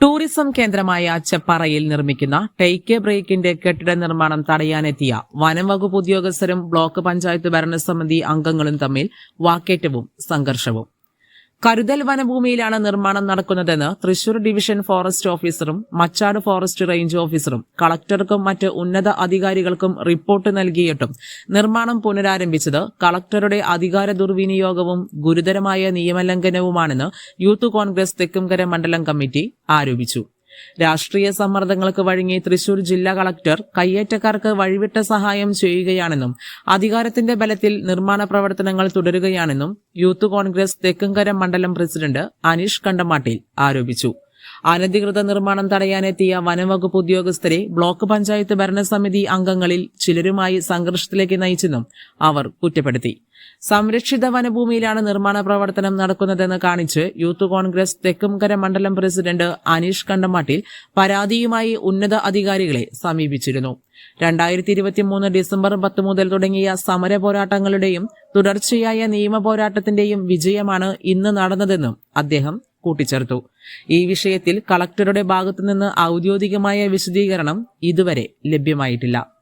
Tourism കേന്ദ്രമായ ചെപ്പാറയിൽ നിർമ്മിക്കുന്ന take ബ്രേക്കിന്റെ കെട്ടിട നിർമ്മാണം തടയാനെത്തിയ വനം വകുപ്പ് ഉദ്യോഗസ്ഥരും ബ്ലോക്ക് പഞ്ചായത്ത് ഭരണസമിതി അംഗങ്ങളും തമ്മിൽ വാക്കേറ്റവും സംഘർഷവും. കരുതൽ വനഭൂമിയിലാണ് നിർമ്മാണം നടക്കുന്നതെന്ന് തൃശൂർ ഡിവിഷൻ ഫോറസ്റ്റ് ഓഫീസറും മച്ചാട് ഫോറസ്റ്റ് റേഞ്ച് ഓഫീസറും കളക്ടർക്കും മറ്റ് ഉന്നത അധികാരികൾക്കും റിപ്പോർട്ട് നൽകിയിട്ടും നിർമ്മാണം പുനരാരംഭിച്ചത് കളക്ടറുടെ അധികാര ദുർവിനിയോഗവും ഗുരുതരമായ നിയമലംഘനവുമാണെന്ന് യൂത്ത് കോൺഗ്രസ് തെക്കുംകര മണ്ഡലം കമ്മിറ്റി ആരോപിച്ചു. രാഷ്ട്രീയ സമ്മർദ്ദങ്ങൾക്ക് വഴങ്ങി തൃശൂർ ജില്ലാ കളക്ടർ കയ്യേറ്റക്കാർക്ക് വഴിവിട്ട സഹായം ചെയ്യുകയാണെന്നും അധികാരത്തിന്റെ ബലത്തിൽ നിർമ്മാണ പ്രവർത്തനങ്ങൾ തുടരുകയാണെന്നും യൂത്ത് കോൺഗ്രസ് തെക്കുംകര മണ്ഡലം പ്രസിഡന്റ് അനീഷ് കണ്ടമാട്ടിൽ ആരോപിച്ചു. അനധികൃത നിർമ്മാണം തടയാനെത്തിയ വനംവകുപ്പ് ഉദ്യോഗസ്ഥരെ ബ്ലോക്ക് പഞ്ചായത്ത് ഭരണസമിതി അംഗങ്ങളിൽ ചിലരുമായി സംഘർഷത്തിലേക്ക് നയിച്ചെന്നും അവർ കുറ്റപ്പെടുത്തി. സംരക്ഷിത വനഭൂമിയിലാണ് നിർമ്മാണ പ്രവർത്തനം നടക്കുന്നതെന്ന് കാണിച്ച് യൂത്ത് കോൺഗ്രസ് തെക്കുംകര മണ്ഡലം പ്രസിഡന്റ് അനീഷ് കണ്ടമാട്ടിൽ പരാതിയുമായി ഉന്നത അധികാരികളെ സമീപിച്ചിരുന്നു. രണ്ടായിരത്തി ഇരുപത്തിമൂന്ന് ഡിസംബർ പത്ത് മുതൽ തുടങ്ങിയ സമര പോരാട്ടങ്ങളുടെയും തുടർച്ചയായ നിയമ പോരാട്ടത്തിന്റെയും വിജയമാണ് ഇന്ന് നടന്നതെന്നും അദ്ദേഹം കൂട്ടിച്ചേർത്തു. ഈ വിഷയത്തിൽ കളക്ടറുടെ ഭാഗത്തുനിന്ന് ഔദ്യോഗികമായ വിശദീകരണം ഇതുവരെ ലഭ്യമായിട്ടില്ല.